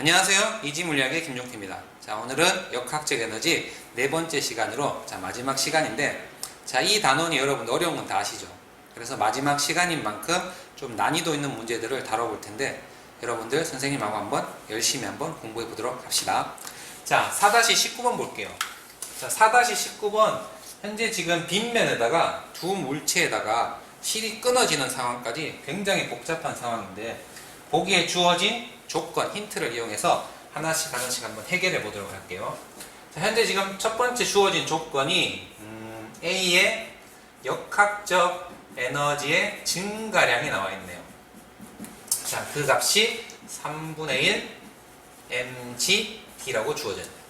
안녕하세요. 이지물리학의 김종태입니다. 자, 오늘은 역학적 에너지 네 번째 시간으로 자, 마지막 시간인데 자, 이 단원이 여러분 어려운 건 다 아시죠? 그래서 마지막 시간인 만큼 좀 난이도 있는 문제들을 다뤄볼 텐데 여러분들 선생님하고 한번 열심히 한번 공부해 보도록 합시다. 자, 4-19번 볼게요. 자, 4-19번 현재 지금 빗면에다가 두 물체에다가 실이 끊어지는 상황까지 굉장히 복잡한 상황인데 보기에 주어진 조건, 힌트를 이용해서 하나씩 하나씩 한번 해결해 보도록 할게요. 자, 현재 지금 첫 번째 주어진 조건이 음, A의 역학적 에너지의 증가량이 나와 있네요. 자, 그 값이 3분의 1 mgd라고 주어졌네요.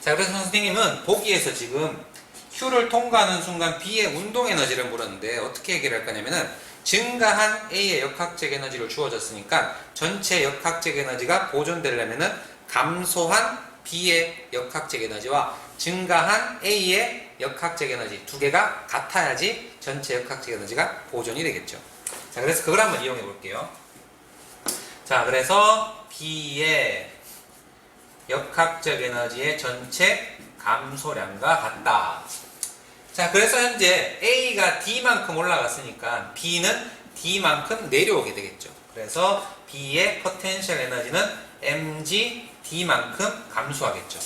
자, 그래서 선생님은 보기에서 지금 Q를 통과하는 순간 B의 운동 에너지를 물었는데 어떻게 해결할 거냐면은 증가한 A의 역학적 에너지를 주어졌으니까 전체 역학적 에너지가 보존되려면은 감소한 B의 역학적 에너지와 증가한 A의 역학적 에너지 두 개가 같아야지 전체 역학적 에너지가 보존이 되겠죠. 자, 그래서 그걸 한번 이용해 볼게요. 자, 그래서 B의 역학적 에너지의 전체 감소량과 같다. 자, 그래서 현재 A가 D만큼 올라갔으니까 B는 D만큼 내려오게 되겠죠. 그래서 B의 포텐셜 에너지는 mg D만큼 감소하겠죠.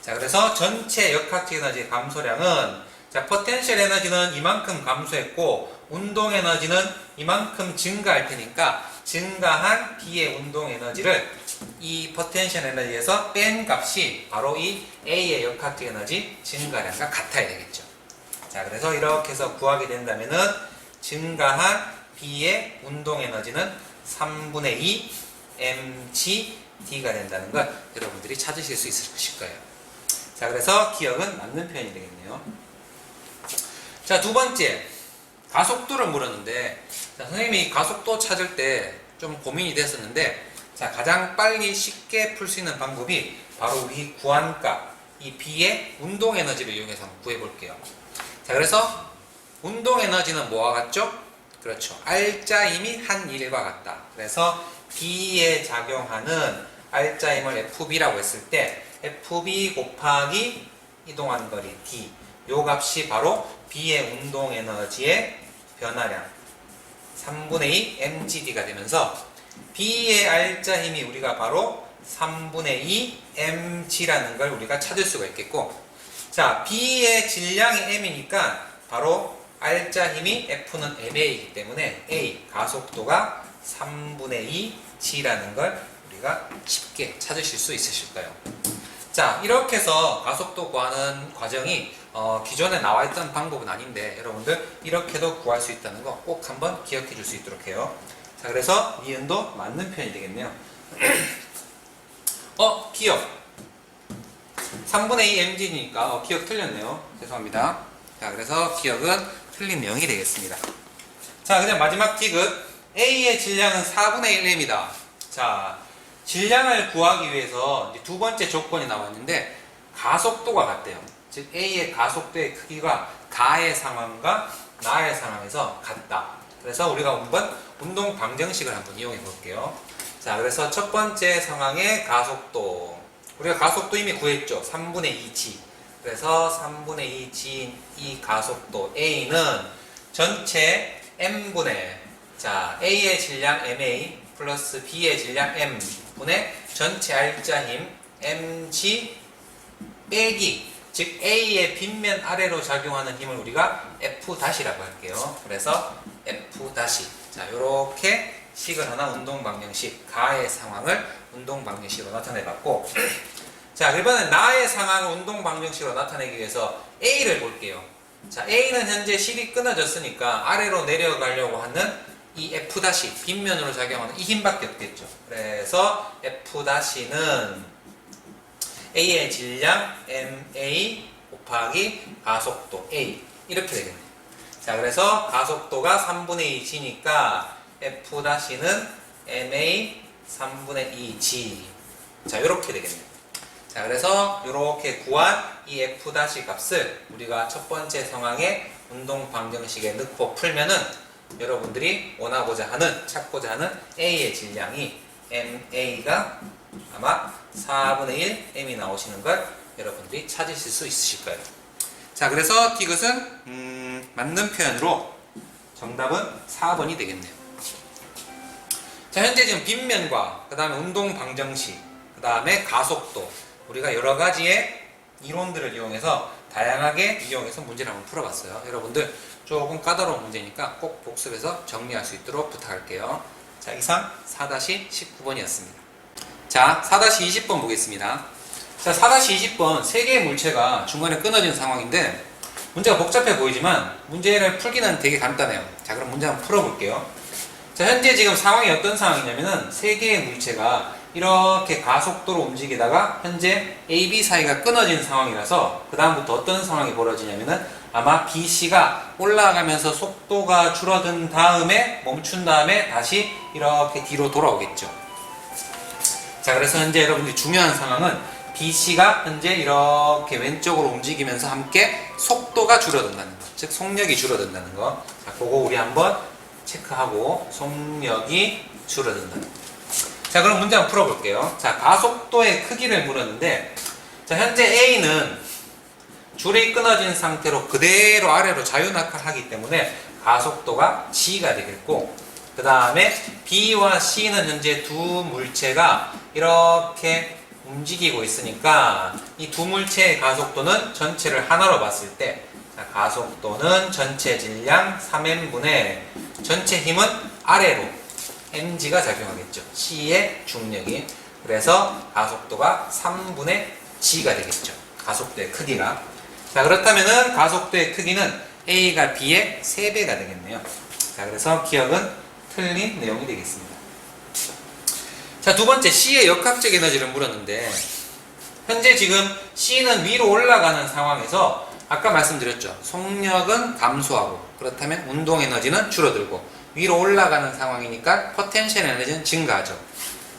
자, 그래서 전체 역학적 에너지 감소량은 자, 포텐셜 에너지는 이만큼 감소했고 운동 에너지는 이만큼 증가할 테니까 증가한 B의 운동 에너지를 이 포텐셜 에너지에서 뺀 값이 바로 이 A의 역학적 에너지 증가량과 같아야 되겠죠. 자, 그래서 이렇게 해서 구하게 된다면은 증가한 B의 운동 에너지는 3분의 2 mgd가 된다는 걸 여러분들이 찾으실 수 있을 거예요. 자, 그래서 기억은 맞는 표현이 되겠네요. 자, 두 번째. 가속도를 물었는데, 자, 선생님이 가속도 찾을 때 좀 고민이 됐었는데, 자, 가장 빨리 쉽게 풀 수 있는 방법이 바로 우리 구한값, 이 B의 운동 에너지를 이용해서 구해볼게요. 자, 그래서 운동 에너지는 뭐와 같죠? 그렇죠. 알짜임이 한 일과 같다. 그래서 B에 작용하는 알짜임을 FB라고 했을 때 FB 곱하기 이동한 거리 D 요 값이 바로 B의 운동 에너지의 변화량 3분의 2 mgd가 되면서 B의 알짜 힘이 우리가 바로 3분의 2 mg라는 걸 우리가 찾을 수가 있겠고 자 B의 질량이 m이니까 바로 알짜 힘이 F는 ma이기 때문에 A 가속도가 3분의 2 g라는 걸 우리가 쉽게 찾으실 수 있으실 거예요. 자 이렇게 해서 가속도 구하는 과정이 어, 기존에 나와 있던 방법은 아닌데 여러분들 이렇게도 구할 수 있다는 거 꼭 한번 기억해 줄 수 있도록 해요. 자 그래서 니은도 맞는 표현이 되겠네요. 어 기억 3분의 2 mg니까 어, 기억 틀렸네요. 죄송합니다. 자 그래서 기억은 틀린 내용이 되겠습니다. 자 그냥 마지막 디귿 A의 질량은 4분의 1m이다. 자 질량을 구하기 위해서 두 번째 조건이 나왔는데 가속도가 같대요. 즉 A의 가속도의 크기가 가의 상황과 나의 상황에서 같다. 그래서 우리가 한번 운동 방정식을 한번 이용해 볼게요. 자, 그래서 첫 번째 상황의 가속도. 우리가 가속도 이미 구했죠. 3분의 2g. 그래서 3분의 2g인 이 가속도 A는 전체 m분의 자, A의 질량 ma 플러스 B의 질량 m 분의 전체 알짜 힘 mg 빼기 즉 A의 빗면 아래로 작용하는 힘을 우리가 F-라고 할게요. 그래서 F- 자, 요렇게 식을 하나 운동 방정식 가의 상황을 운동 방정식으로 나타내 봤고 자, 이번엔 나의 상황을 운동 방정식으로 나타내기 위해서 A를 볼게요. 자, A는 현재 실이 끊어졌으니까 아래로 내려가려고 하는 이 F- 빗면으로 작용하는 이 힘밖에 없겠죠. 그래서 F-는 A의 질량 ma 곱하기 가속도 a 이렇게 되겠네요. 자 그래서 가속도가 3분의 2g니까 f-는 ma 3분의 2g 자 이렇게 되겠네요. 자 그래서 이렇게 구한 이 f- 값을 우리가 첫 번째 상황의 운동 방정식에 넣고 풀면은 여러분들이 원하고자 하는 찾고자 하는 a의 질량이 MA가 아마 4분의 1 M이 나오시는 걸 여러분들이 찾으실 수 있으실 거예요. 자, 그래서 디귿은 음, 맞는 표현으로 정답은 4번이 되겠네요. 자, 현재 지금 빗면과 그 다음에 운동 방정식, 그 다음에 가속도 우리가 여러 가지의 이론들을 이용해서 다양하게 이용해서 문제를 한번 풀어봤어요. 여러분들 조금 까다로운 문제니까 꼭 복습해서 정리할 수 있도록 부탁할게요. 자, 이상 4-19번이었습니다. 자, 4-20번 보겠습니다. 자, 4-20번 세 개의 물체가 중간에 끊어진 상황인데 문제가 복잡해 보이지만 문제를 풀기는 되게 간단해요. 자, 그럼 문제 한번 풀어볼게요. 자, 현재 지금 상황이 어떤 상황이냐면은 세 개의 물체가 이렇게 가속도로 움직이다가 현재 A, B 사이가 끊어진 상황이라서 그 다음부터 어떤 상황이 벌어지냐면은 아마 B, C가 올라가면서 속도가 줄어든 다음에 멈춘 다음에 다시 이렇게 뒤로 돌아오겠죠. 자, 그래서 현재 여러분들이 중요한 상황은 B, C가 현재 이렇게 왼쪽으로 움직이면서 함께 속도가 줄어든다는 거. 즉, 속력이 줄어든다는 거. 자, 그거 우리 한번 체크하고 속력이 줄어든다는 거. 자, 그럼 문제 한번 풀어볼게요. 자, 가속도의 크기를 물었는데, 자, 현재 A는 줄이 끊어진 상태로 그대로 아래로 자유낙하하기 때문에 가속도가 G가 되겠고, 그 다음에 B와 C는 현재 두 물체가 이렇게 움직이고 있으니까 이 두 물체의 가속도는 전체를 하나로 봤을 때 자, 가속도는 전체 질량 3n분의 전체 힘은 아래로 mg가 작용하겠죠. C의 중력이. 그래서 가속도가 3분의 g가 되겠죠. 가속도의 크기가. 자, 그렇다면은 가속도의 크기는 a가 b의 3배가 되겠네요. 자, 그래서 기억은 틀린 내용이 되겠습니다. 자, 두 번째 C의 역학적 에너지를 물었는데 현재 지금 C는 위로 올라가는 상황에서 아까 말씀드렸죠. 속력은 감소하고 그렇다면 운동 에너지는 줄어들고 위로 올라가는 상황이니까 포텐셜 에너지는 증가하죠.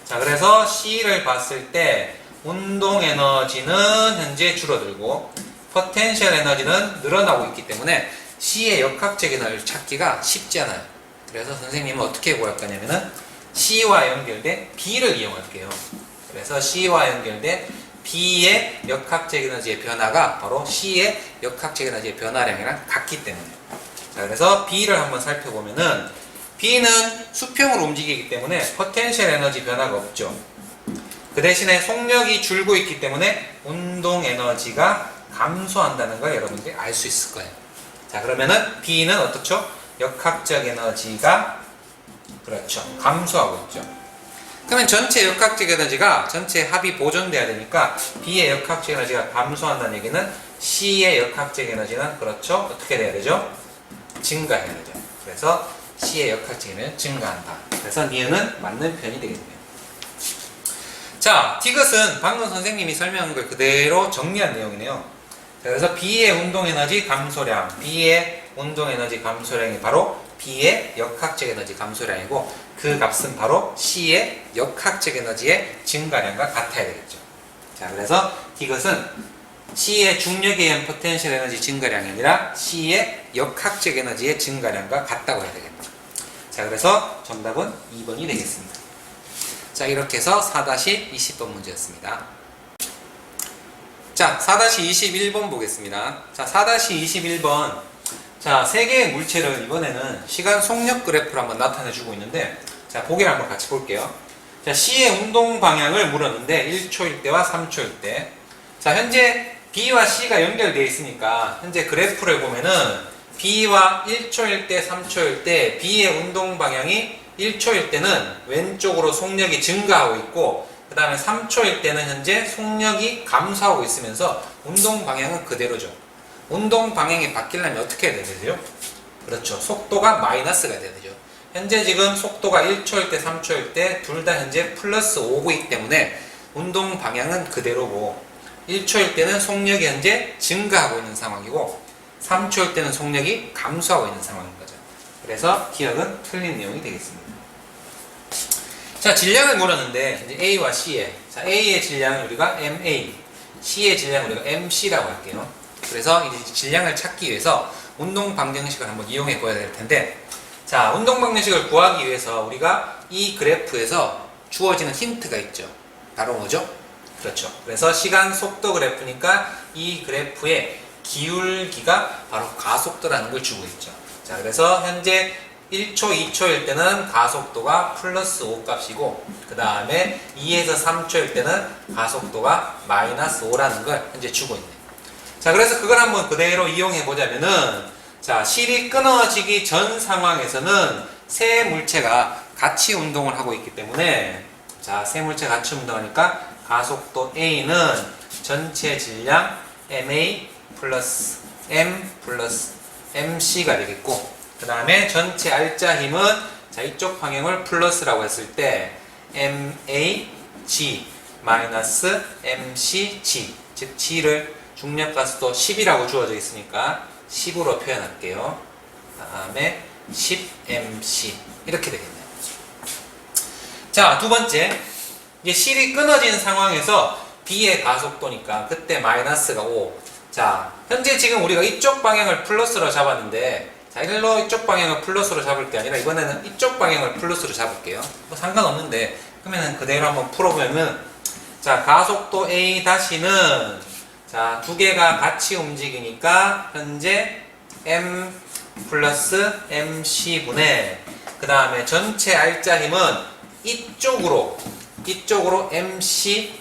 자, 그래서 C를 봤을 때 운동 에너지는 현재 줄어들고 포텐셜 에너지는 늘어나고 있기 때문에 C의 역학적 에너지를 찾기가 쉽지 않아요. 그래서 선생님은 어떻게 구할 거냐면은 C와 연결된 B를 이용할게요. 그래서 C와 연결된 B의 역학적 에너지의 변화가 바로 C의 역학적 에너지의 변화량이랑 같기 때문에. 자, 그래서 B를 한번 살펴보면은 B는 수평으로 움직이기 때문에 포텐셜 에너지 변화가 없죠. 그 대신에 속력이 줄고 있기 때문에 운동 에너지가 감소한다는 걸 여러분들이 알 수 있을 거예요. 자, 그러면은 B는 어떻죠? 역학적 에너지가 그렇죠. 감소하고 있죠. 그러면 전체 역학적 에너지가 전체 합이 보존돼야 되니까 B의 역학적 에너지가 감소한다는 얘기는 C의 역학적 에너지는 그렇죠. 어떻게 돼야 되죠? 증가해야 되죠. 그래서 C의 역학적 에너지는 증가한다. 그래서 니은은 맞는 편이 되겠네요. 자, 디귿은 방금 선생님이 설명한 걸 그대로 정리한 내용이네요. 자, 그래서 B의 운동 에너지 감소량, B의 운동 에너지 감소량이 바로 B의 역학적 에너지 감소량이고 그 값은 바로 C의 역학적 에너지의 증가량과 같아야 되겠죠. 자, 그래서 디귿은 C의 중력에 의한 포텐셜 에너지 증가량이 아니라 C의 역학적 에너지의 증가량과 같다고 해야 되겠네요. 자, 그래서 정답은 2번이 되겠습니다. 자, 이렇게 해서 4-20번 문제였습니다. 자, 4-21번 보겠습니다. 자, 4-21번. 자, 세 개의 물체를 이번에는 시간 속력 그래프로 한번 나타내 주고 있는데, 자, 보기를 한번 같이 볼게요. 자, C의 운동 방향을 물었는데, 1초일 때와 3초일 때. 자, 현재 B와 C가 연결되어 있으니까, 현재 그래프를 보면은, B와 1초일 때, 3초일 때, B의 운동 방향이 1초일 때는 왼쪽으로 속력이 증가하고 있고, 그 다음에 3초일 때는 현재 속력이 감소하고 있으면서 운동 방향은 그대로죠. 운동 방향이 바뀌려면 어떻게 해야 되죠? 그렇죠. 속도가 마이너스가 돼야 되죠. 현재 지금 속도가 1초일 때, 3초일 때 둘 다 현재 플러스 5이기 때문에 운동 방향은 그대로고 1초일 때는 속력이 현재 증가하고 있는 상황이고 3초일 때는 속력이 감소하고 있는 상황인 거죠. 그래서 기억은 틀린 내용이 되겠습니다. 자, 질량을 물었는데 이제 A와 C의 자, A의 질량을 우리가 MA, C의 질량을 우리가 MC라고 할게요. 그래서 이제 질량을 찾기 위해서 운동 방정식을 한번 이용해 보아야 될 텐데 자, 운동 방정식을 구하기 위해서 우리가 이 그래프에서 주어지는 힌트가 있죠. 바로 뭐죠? 그렇죠. 그래서 시간 속도 그래프니까 이 그래프의 기울기가 바로 가속도라는 걸 주고 있죠. 자, 그래서 현재 1초, 2초일 때는 가속도가 플러스 5 값이고, 그 다음에 2에서 3초일 때는 가속도가 마이너스 5라는 걸 현재 주고 있네요. 자, 그래서 그걸 한번 그대로 이용해 보자면은, 자, 실이 끊어지기 전 상황에서는 세 물체가 같이 운동을 하고 있기 때문에, 자, 세 물체 같이 운동하니까 가속도 A는 전체 질량 MA 플러스 M 플러스 MC가 되겠고, 그 다음에 전체 알짜 힘은 자 이쪽 방향을 플러스라고 했을 때 MAG 마이너스 MCG 즉 G를 중력 가속도 10이라고 주어져 있으니까 10으로 표현할게요. 다음에 10MC 이렇게 되겠네요. 자, 두 번째. 이제 실이 끊어진 상황에서 B의 가속도니까 그때 마이너스가 5. 자, 현재 지금 우리가 이쪽 방향을 플러스로 잡았는데 자, 일로 이쪽 방향을 플러스로 잡을 게 아니라 이번에는 이쪽 방향을 플러스로 잡을게요. 뭐 상관없는데 그러면은 그대로 한번 풀어보면 자, 가속도 A 다시는 자, 두 개가 같이 움직이니까 현재 M 플러스 MC분의 그 다음에 전체 알짜 힘은 이쪽으로 이쪽으로 MC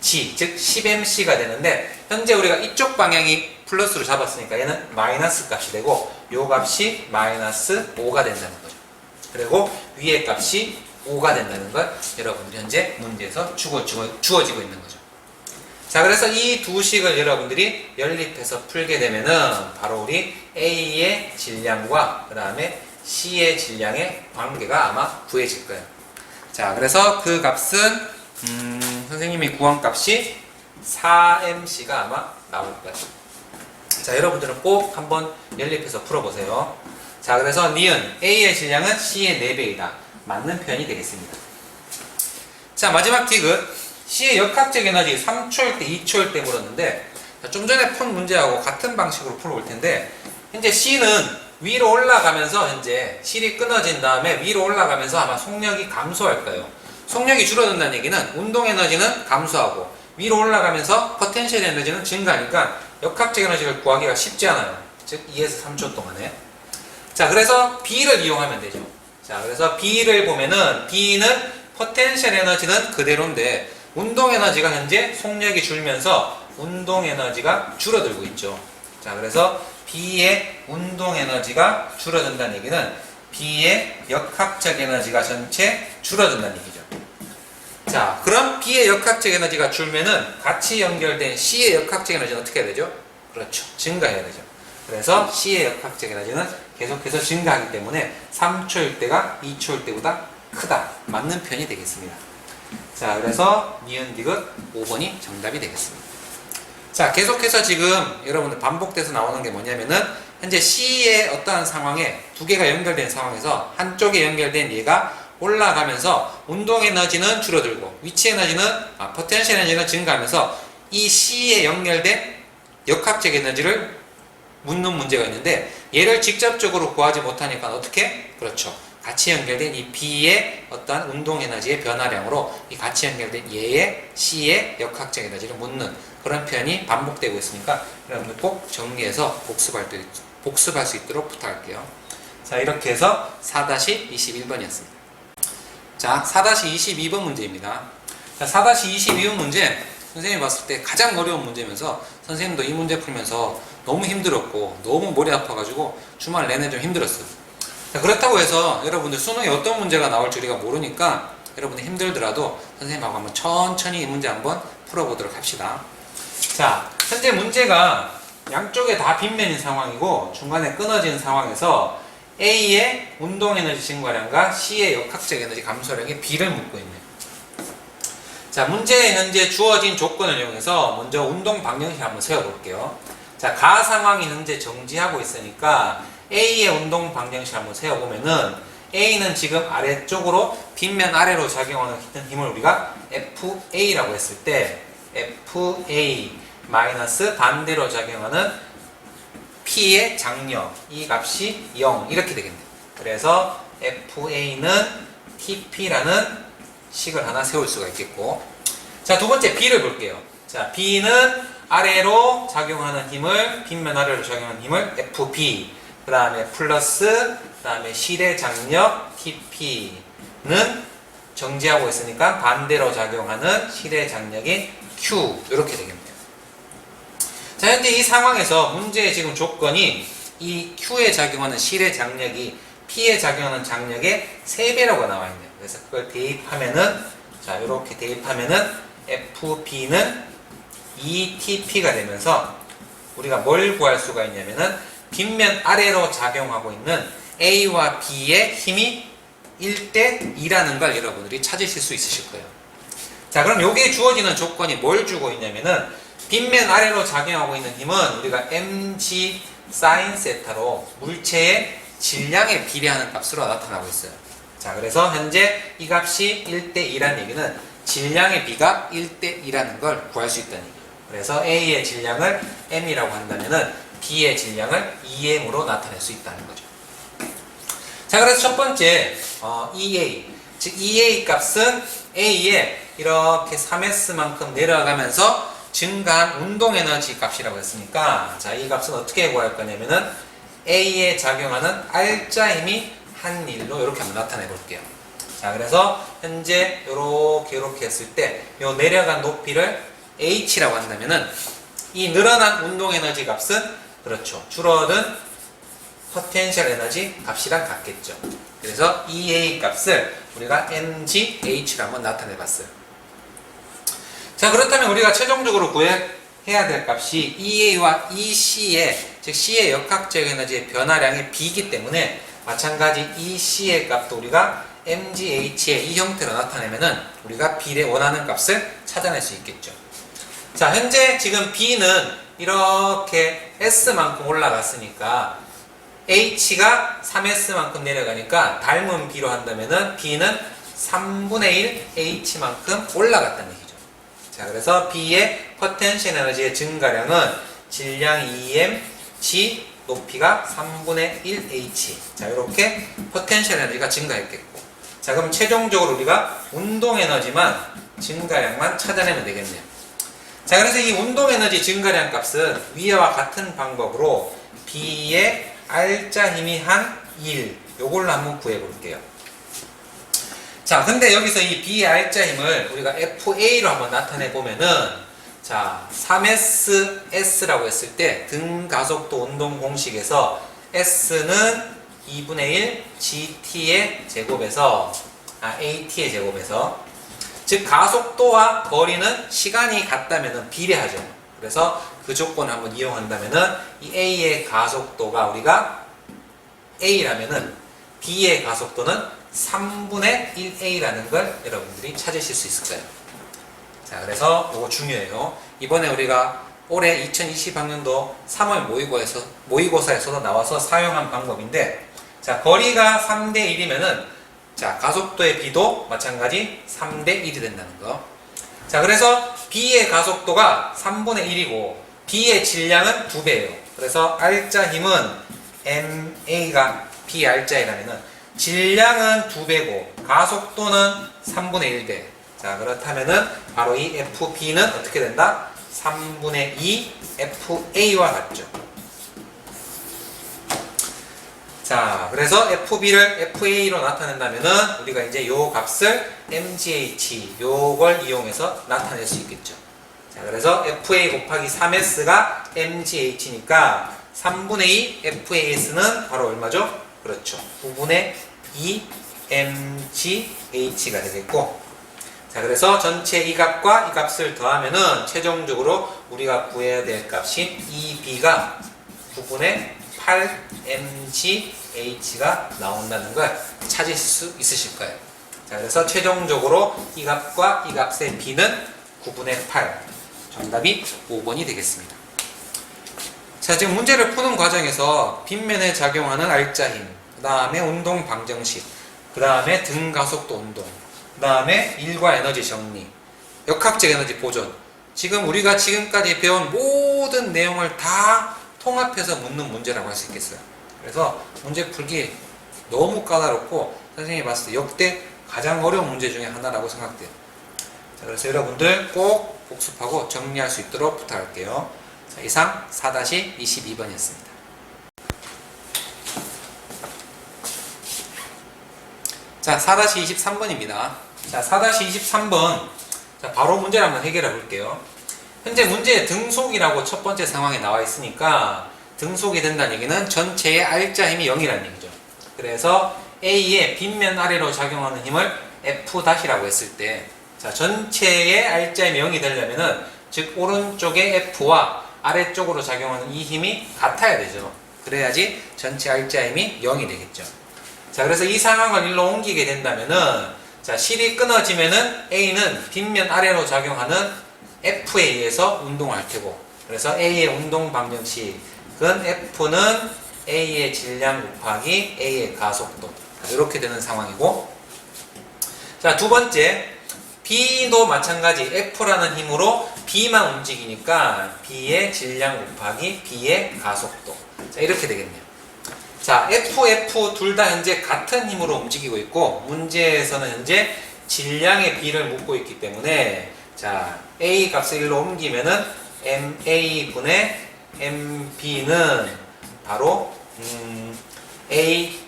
G 즉 10MC가 되는데 현재 우리가 이쪽 방향이 플러스로 잡았으니까 얘는 마이너스 값이 되고 요 값이 마이너스 5가 된다는 거죠. 그리고 위의 값이 5가 된다는 걸 여러분들이 현재 문제에서 주어, 주어, 주어지고 있는 거죠. 자, 그래서 이 두 식을 여러분들이 연립해서 풀게 되면은 바로 우리 A의 질량과 그 다음에 C의 질량의 관계가 아마 구해질 거예요. 자, 그래서 그 값은 음, 선생님이 구한 값이 4MC가 아마 나올 거예요. 자, 여러분들은 꼭 한번 연립해서 풀어보세요. 자, 그래서 니은 A의 질량은 C의 4배이다. 맞는 표현이 되겠습니다. 자, 마지막 틱은 C의 역학적 에너지 3초일 때, 2초일 때 물었는데 자, 좀 전에 푼 문제하고 같은 방식으로 풀어볼 텐데 현재 C는 위로 올라가면서 현재 실이 끊어진 다음에 위로 올라가면서 아마 속력이 감소할 거예요. 속력이 줄어든다는 얘기는 운동 에너지는 감소하고 위로 올라가면서 포텐셜 에너지는 증가하니까 역학적 에너지를 구하기가 쉽지 않아요. 즉 2에서 3초 동안에. 자, 그래서 B를 이용하면 되죠. 자, 그래서 B를 보면은 B는 포텐셜 에너지는 그대로인데 운동 에너지가 현재 속력이 줄면서 운동 에너지가 줄어들고 있죠. 자, 그래서 B의 운동 에너지가 줄어든다는 얘기는 B의 역학적 에너지가 전체 줄어든다는 얘기죠. 자, 그럼 B의 역학적 에너지가 줄면은 같이 연결된 C의 역학적 에너지는 어떻게 해야 되죠? 그렇죠. 증가해야 되죠. 그래서 C의 역학적 에너지는 계속해서 증가하기 때문에 3초일 때가 2초일 때보다 크다. 맞는 표현이 되겠습니다. 자, 그래서 니은 디귿 5번이 정답이 되겠습니다. 자, 계속해서 지금 여러분들 반복돼서 나오는 게 뭐냐면은 현재 C의 어떠한 상황에 두 개가 연결된 상황에서 한쪽에 연결된 얘가 올라가면서 운동 에너지는 줄어들고 위치 에너지는 아, 포텐셜 에너지는 증가하면서 이 C에 연결된 역학적 에너지를 묻는 문제가 있는데 얘를 직접적으로 구하지 못하니까 어떻게? 그렇죠. 같이 연결된 이 B의 어떤 운동 에너지의 변화량으로 이 같이 연결된 얘의 C의 역학적 에너지를 묻는 그런 표현이 반복되고 있으니까 여러분들 꼭 정리해서 복습할, 때, 복습할 수 있도록 부탁할게요. 자, 이렇게 해서 4-21번이었습니다. 자, 4-22번 문제입니다. 자, 4-22번 문제, 선생님이 봤을 때 가장 어려운 문제면서 선생님도 이 문제 풀면서 너무 힘들었고 너무 머리 아파가지고 주말 내내 좀 힘들었어요. 자, 그렇다고 해서 여러분들 수능에 어떤 문제가 나올지 우리가 모르니까 여러분들 힘들더라도 선생님하고 한번 천천히 이 문제 한번 풀어보도록 합시다. 자, 현재 문제가 양쪽에 다 빗면인 상황이고 중간에 끊어진 상황에서 A의 운동 에너지 증가량과 C의 역학적 에너지 감소량의 B를 묻고 있네요. 자, 문제에 현재 주어진 조건을 이용해서 먼저 운동 방정식 한번 세워볼게요. 자, 가 상황이 현재 정지하고 있으니까 A의 운동 방정식 한번 세워보면은 A는 지금 아래쪽으로 빗면 아래로 작용하는 힘을 우리가 FA라고 했을 때 FA 마이너스 반대로 작용하는 P의 장력 이 값이 0 이렇게 되겠네요. 그래서 FA는 TP라는 식을 하나 세울 수가 있겠고. 자 두 번째 B를 볼게요. 자 B는 아래로 작용하는 힘을 빗면 아래로 작용하는 힘을 FB 그 다음에 플러스 그 다음에 실의 장력 TP는 정지하고 있으니까 반대로 작용하는 실의 장력인 Q 이렇게 되겠네요 자 현재 이 상황에서 문제의 지금 조건이 이 Q에 작용하는 실의 장력이 P에 작용하는 장력의 3배라고 나와 있네요. 그래서 그걸 대입하면은 자 이렇게 대입하면은 FB는 ETP가 되면서 우리가 뭘 구할 수가 있냐면은 빗면 아래로 작용하고 있는 A와 B의 힘이 1대 2라는 걸 여러분들이 찾으실 수 있으실 거예요. 자 그럼 여기에 주어지는 조건이 뭘 주고 있냐면은 빗면 아래로 작용하고 있는 힘은 우리가 mg sin 세타로 물체의 질량에 비례하는 값으로 나타나고 있어요. 자, 그래서 현재 이 값이 1대 2라는 얘기는 질량의 비가 1대 2라는 걸 구할 수 있다는 얘기예요. 그래서 A의 질량을 m이라고 한다면은 B의 질량을 2m으로 나타낼 수 있다는 거죠. 자, 그래서 첫 번째 어, EA, 즉 EA 값은 A의 이렇게 3S만큼 내려가면서 증가한 운동 에너지 값이라고 했으니까 자, 이 값은 어떻게 구할 거냐면은 A에 작용하는 R자 힘이 한 일로 이렇게 한번 나타내 볼게요. 자, 그래서 현재 이렇게 이렇게 했을 때이 내려간 높이를 H라고 한다면은 이 늘어난 운동 에너지 값은 그렇죠. 줄어든 포텐셜 에너지 값이랑 같겠죠. 그래서 EA 값을 우리가 mgH로 한번 나타내 봤어요. 자, 그렇다면 우리가 최종적으로 구해야 될 값이 EA와 EC의, 즉 C의 역학적 에너지의 변화량이 B이기 때문에 마찬가지 EC의 값도 우리가 mgH의 이 형태로 나타내면은 우리가 B의 원하는 값을 찾아낼 수 있겠죠. 자, 현재 지금 B는 이렇게 S만큼 올라갔으니까 H가 3S만큼 내려가니까 닮은 B로 한다면은 B는 3분의 1 H만큼 올라갔다는 얘기죠. 자, 그래서 B의 포텐셜 에너지의 증가량은 질량 2m, G 높이가 3분의 1 H. 자, 이렇게 포텐셜 에너지가 증가했겠고. 자, 그럼 최종적으로 우리가 운동 에너지만 증가량만 찾아내면 되겠네요. 자, 그래서 이 운동 에너지 증가량 값은 위와 같은 방법으로 B의 R자 힘이 한 1. 요걸로 한번 구해 볼게요. 자, 근데 여기서 이 B의 R자 힘을 우리가 FA로 한번 나타내 보면은 자, 3SS라고 했을 때 등 가속도 운동 공식에서 S는 2분의 1 GT의 제곱에서 아, AT의 제곱에서 즉 가속도와 거리는 시간이 같다면 비례하죠. 그래서 그 조건을 한번 이용한다면은 이 A의 가속도가 우리가 A라면은 B의 가속도는 3분의 1A라는 걸 여러분들이 찾으실 수 있을 거예요. 자, 그래서 이거 중요해요. 이번에 우리가 올해 2020학년도 3월 모의고에서, 모의고사에서도 나와서 사용한 방법인데, 자, 거리가 3대 1이면은, 자, 가속도의 B도 마찬가지 3대 1이 된다는 거. 자, 그래서 B의 가속도가 3분의 1이고, B의 질량은 2배예요. 그래서 R자 힘은 MA가 B R자이라면은, 질량은 2배고, 가속도는 3분의 1배. 자, 그렇다면은 바로 이 FB는 어떻게 된다? 3분의 2 FA와 같죠. 자, 그래서 FB를 FA로 나타낸다면은 우리가 이제 요 값을 MGH 요걸 이용해서 나타낼 수 있겠죠. 자, 그래서 FA 곱하기 3S가 MGH니까 3분의 2 FAS는 바로 얼마죠? 그렇죠. 9분의 2 MGH가 되겠고 자, 그래서 전체 이 값과 이 값을 더하면은 최종적으로 우리가 구해야 될 값인 2b가 9분의 8mgh가 나온다는 걸 찾으실 수 있으실 거예요. 자, 그래서 최종적으로 이 값과 이 값의 b는 9분의 8. 정답이 5번이 되겠습니다. 자, 지금 문제를 푸는 과정에서 빗면에 작용하는 R자 힘, 그 다음에 운동 방정식, 그 다음에 등 가속도 운동, 그 다음에 일과 에너지 정리, 역학적 에너지 보존. 지금 우리가 지금까지 배운 모든 내용을 다 통합해서 묻는 문제라고 할 수 있겠어요. 그래서 문제 풀기 너무 까다롭고 선생님이 봤을 때 역대 가장 어려운 문제 중에 하나라고 생각돼요. 자, 그래서 여러분들 꼭 복습하고 정리할 수 있도록 부탁할게요. 자, 이상 4-22번이었습니다. 자, 4-23번입니다. 자, 4-23번. 자, 바로 문제를 한번 해결해 볼게요. 현재 문제에 등속이라고 첫 번째 상황에 나와 있으니까 등속이 된다는 얘기는 전체의 R자 힘이 0이라는 얘기죠. 그래서 A의 빗면 아래로 작용하는 힘을 F-라고 했을 때 자, 전체의 R자 힘이 0이 되려면은 즉 오른쪽의 F와 아래쪽으로 작용하는 이 힘이 같아야 되죠. 그래야지 전체 R자 힘이 0이 되겠죠. 자, 그래서 이 상황을 일로 옮기게 된다면은 자, 실이 끊어지면은 A는 빗면 아래로 작용하는 F에 의해서 운동할 테고. 그래서 A의 운동 방정식은 F는 A의 질량 곱하기 A의 가속도. 이렇게 되는 상황이고. 자, 두 번째. B도 마찬가지 F라는 힘으로 B만 움직이니까 B의 질량 곱하기 B의 가속도. 자, 이렇게 되겠네요. 자, F, F 둘 다 현재 같은 힘으로 움직이고 있고 문제에서는 현재 질량의 B를 묻고 있기 때문에 자, A 값을 일로 옮기면은 MA 분의 MB는 바로 음, A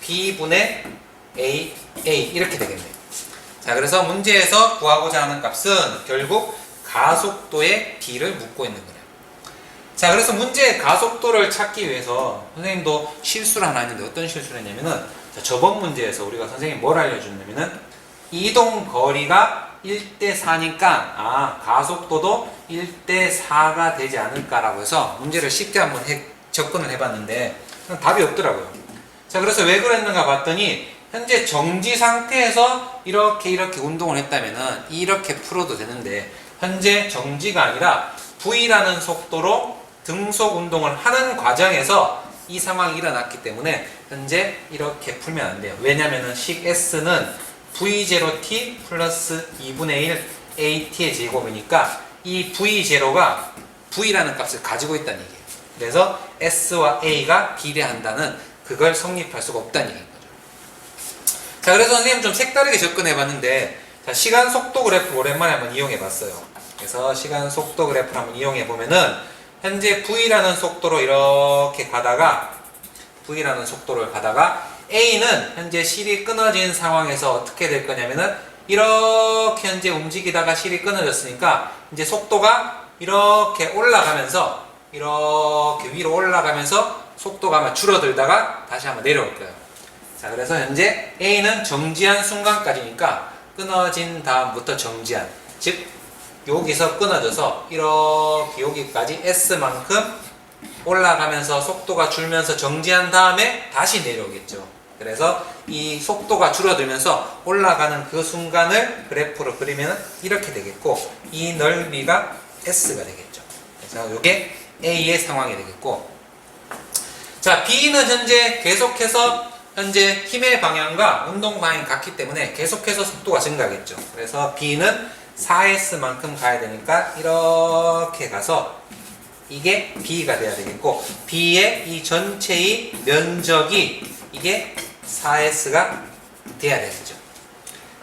B 분의 A A 이렇게 되겠네요. 자, 그래서 문제에서 구하고자 하는 값은 결국 가속도의 B를 묻고 있는 거예요. 자, 그래서 문제의 가속도를 찾기 위해서 선생님도 실수를 하나 했는데 어떤 실수를 했냐면은 자, 저번 문제에서 우리가 선생님이 뭘 알려줬냐면은 이동 거리가 1대 4니까 아, 가속도도 1대 4가 되지 않을까라고 해서 문제를 쉽게 한번 해- 접근을 해봤는데 답이 없더라고요. 자, 그래서 왜 그랬는가 봤더니 현재 정지 상태에서 이렇게 이렇게 운동을 했다면은 이렇게 풀어도 되는데 현재 정지가 아니라 V라는 속도로 등속 운동을 하는 과정에서 이 상황이 일어났기 때문에 현재 이렇게 풀면 안 돼요. 왜냐면은 식 S는 V0t 플러스 2분의 1 AT의 제곱이니까 이 V0가 V라는 값을 가지고 있다는 얘기예요. 그래서 S와 A가 비례한다는 그걸 성립할 수가 없다는 얘기인 거죠. 자, 그래서 선생님 좀 색다르게 접근해 봤는데, 자, 시간 속도 그래프 오랜만에 한번 이용해 봤어요. 그래서 시간 속도 그래프를 한번 이용해 보면은, 현재 V라는 속도로 이렇게 가다가, V라는 속도를 가다가, A는 현재 실이 끊어진 상황에서 어떻게 될 거냐면은, 이렇게 현재 움직이다가 실이 끊어졌으니까, 이제 속도가 이렇게 올라가면서, 이렇게 위로 올라가면서, 속도가 아마 줄어들다가 다시 한번 내려올 거예요. 자, 그래서 현재 A는 정지한 순간까지니까 끊어진 다음부터 정지한. 즉, 여기서 끊어져서 이렇게 여기까지 S만큼 올라가면서 속도가 줄면서 정지한 다음에 다시 내려오겠죠. 그래서 이 속도가 줄어들면서 올라가는 그 순간을 그래프로 그리면 이렇게 되겠고, 이 넓이가 S가 되겠죠. 그래서 이게 A의 상황이 되겠고, 자, B는 현재 계속해서 현재 힘의 방향과 운동 방향이 같기 때문에 계속해서 속도가 증가하겠죠. 그래서 B는 4S만큼 가야 되니까 이렇게 가서 이게 B가 돼야 되겠고 B의 이 전체의 면적이 이게 4S가 돼야 되겠죠.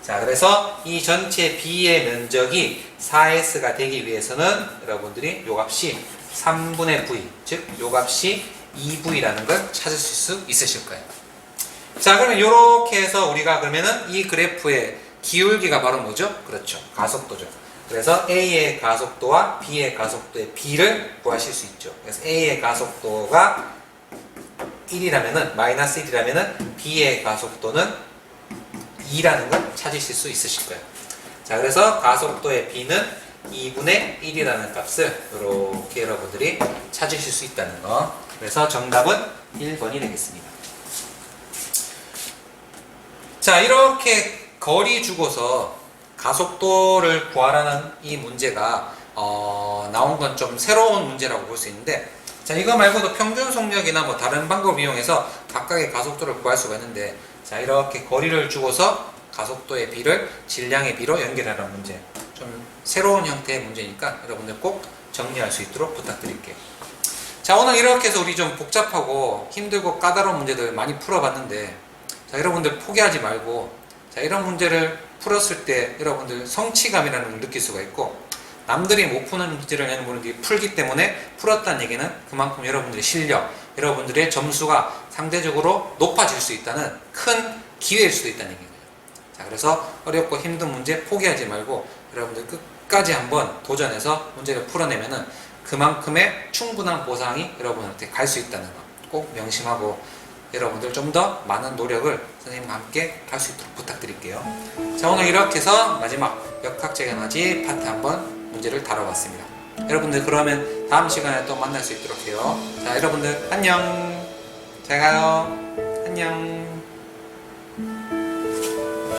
자, 그래서 이 전체 B의 면적이 4S가 되기 위해서는 여러분들이 요 값이 3분의 V, 즉 요 값이 2V라는 걸 찾을 수 있으실 거예요. 자, 그러면 이렇게 해서 우리가 그러면은 이 그래프의 기울기가 바로 뭐죠? 그렇죠. 가속도죠. 그래서 A의 가속도와 B의 가속도의 B를 구하실 수 있죠. 그래서 A의 가속도가 1이라면은, 마이너스 1이라면은 B의 가속도는 2라는 걸 찾으실 수 있으실 거예요. 자, 그래서 가속도의 B는 2분의 1이라는 값을 이렇게 여러분들이 찾으실 수 있다는 거. 그래서 정답은 1번이 되겠습니다. 자, 이렇게 거리 주고서 가속도를 구하라는 이 문제가 어, 나온 건 좀 새로운 문제라고 볼 수 있는데 자, 이거 말고도 평균 속력이나 뭐 다른 방법 이용해서 각각의 가속도를 구할 수가 있는데 자, 이렇게 거리를 주고서 가속도의 비를 질량의 비로 연결하라는 문제. 좀 새로운 형태의 문제니까 여러분들 꼭 정리할 수 있도록 부탁드릴게요. 자, 오늘 이렇게 해서 우리 좀 복잡하고 힘들고 까다로운 문제들 많이 풀어봤는데 자, 여러분들 포기하지 말고 자, 이런 문제를 풀었을 때 여러분들 성취감이라는 걸 느낄 수가 있고 남들이 못 푸는 문제를 여러분들이 풀기 때문에 풀었다는 얘기는 그만큼 여러분들의 실력, 여러분들의 점수가 상대적으로 높아질 수 있다는 큰 기회일 수도 있다는 얘기예요. 자, 그래서 어렵고 힘든 문제 포기하지 말고 여러분들 끝까지 한번 도전해서 문제를 풀어내면은 그만큼의 충분한 보상이 여러분한테 갈 수 있다는 거 꼭 명심하고 여러분들 좀 더 많은 노력을 선생님과 함께 할 수 있도록 부탁드릴게요. 자, 오늘 이렇게 해서 마지막 역학적 에너지 파트 한번 문제를 다뤄봤습니다. 여러분들 그러면 다음 시간에 또 만날 수 있도록 해요. 자, 여러분들 안녕. 잘 가요. 안녕.